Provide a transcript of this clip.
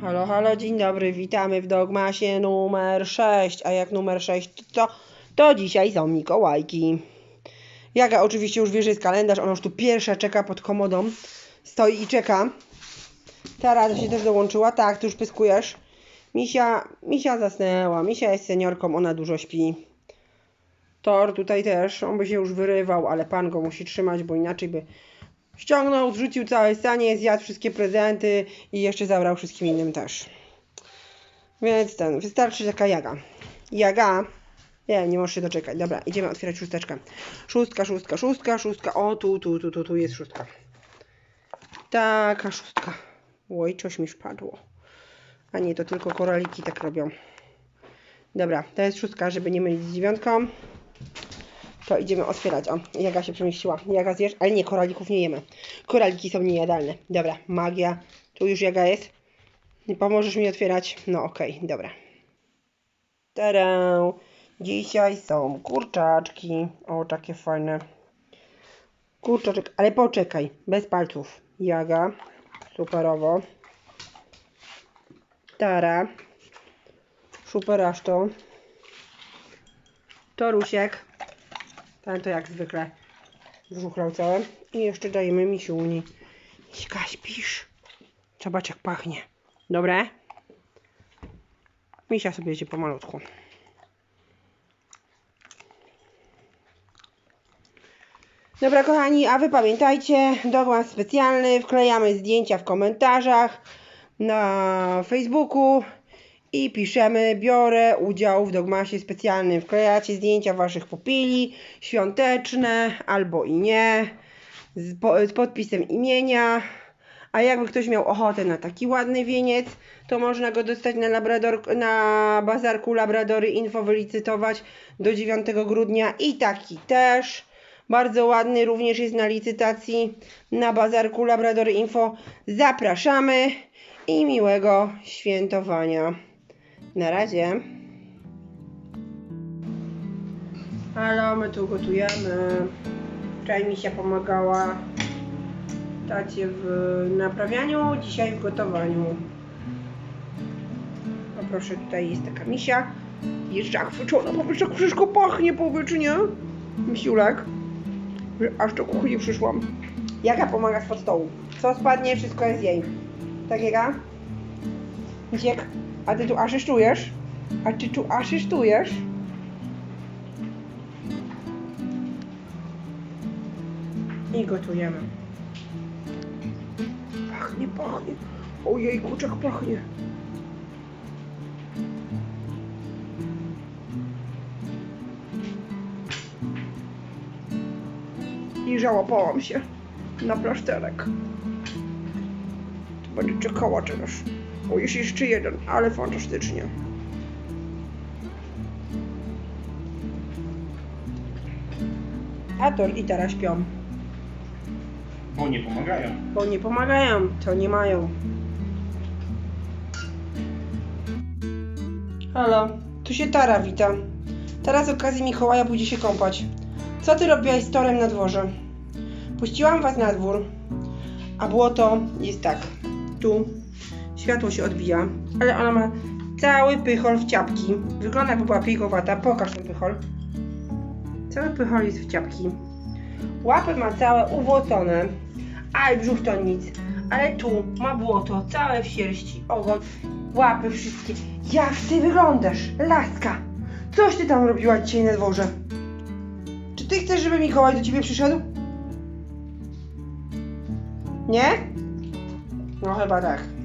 Halo, halo, dzień dobry, witamy w Dogmasie numer 6. A jak numer 6 to, to dzisiaj są Mikołajki. Jaga oczywiście już wie, jest kalendarz, ona już tu pierwsza czeka pod komodą. Stoi i czeka. Tara się też dołączyła. Tak, ty już pyskujesz. Misia, Misia zasnęła. Misia jest seniorką, ona dużo śpi. Thor tutaj też, on by się już wyrywał, ale pan go musi trzymać, bo inaczej by ściągnął, zrzucił całe stanie, zjadł wszystkie prezenty i jeszcze zabrał wszystkim innym też. Więc ten, wystarczy taka jaga. Jaga. Nie, nie możesz się doczekać. Dobra, idziemy otwierać szósteczkę. Szóstka, szóstka, szóstka, szóstka. O, tu, tu, tu, tu, tu jest szóstka. Taka szóstka. Oj, coś mi wpadło. A nie, to tylko koraliki tak robią. Dobra, to jest szóstka, żeby nie mylić z dziewiątką. To idziemy otwierać. O, Jaga się przemieściła. Jaga zjesz, ale nie, koralików nie jemy. Koraliki są niejadalne. Dobra, magia. Tu już Jaga jest. Nie pomożesz mi otwierać? No okej, dobra. Tadę. Dzisiaj są kurczaczki. O, takie fajne. Kurczaczek, ale poczekaj. Bez palców. Jaga. Superowo. Tara. Super aż to. Torusiek. Ten to jak zwykle wrzuchlał całe. I jeszcze dajemy misiuni. Miśka, śpisz? Zobacz jak pachnie. Dobre? Misia sobie jedzie pomalutku. Dobra kochani, a wy pamiętajcie, dogmas specjalny, wklejamy zdjęcia w komentarzach na Facebooku i piszemy, biorę udział w dogmasie specjalnym. Wklejacie zdjęcia waszych pupili, świąteczne albo i nie, z, po, z podpisem imienia. A jakby ktoś miał ochotę na taki ładny wieniec, to można go dostać na, labrador, na bazarku Labradory Info wylicytować do 9 grudnia i taki też. Bardzo ładny również jest na licytacji na bazarku Labradory Info. Zapraszamy i miłego świętowania. Na razie. Halo, my tu gotujemy. Wczoraj mi się pomagała tacie w naprawianiu, dzisiaj w gotowaniu. O proszę, tutaj jest taka misia. Jest zachwycona, powiedz jak wszystko pachnie, powiedz, nie? Misiulek. Aż do kuchni przyszłam. Jaka pomaga spod stołu? Co spadnie, wszystko jest jej. Tak, Jaka? Misiek, a ty tu asysztujesz? A ty tu asystujesz? I gotujemy. Pachnie, pachnie. Ojej, kurczak pachnie. I żałopałam się na plasterek. To będzie czekała teraz. O, jest jeszcze jeden, ale fantastycznie. A to i teraz śpią. Bo nie pomagają. Bo nie pomagają, to nie mają. Halo, tu się Tara wita. Tara z okazji Mikołaja pójdzie się kąpać. Co ty robiłaś z torem na dworze? Puściłam was na dwór, a błoto jest tak. Tu światło się odbija, ale ona ma cały pychol w ciapki. Wygląda jakby była pijkowata. Pokaż ten pychol. Cały pychol jest w ciapki. Łapy ma całe uwłocone, a i brzuch to nic. Ale tu ma błoto, całe w sierści, ogon, łapy wszystkie. Jak ty wyglądasz, laska? Coś ty tam robiła dzisiaj na dworze? Czy ty chcesz, żeby Mikołaj do ciebie przyszedł? Nie? No chyba tak.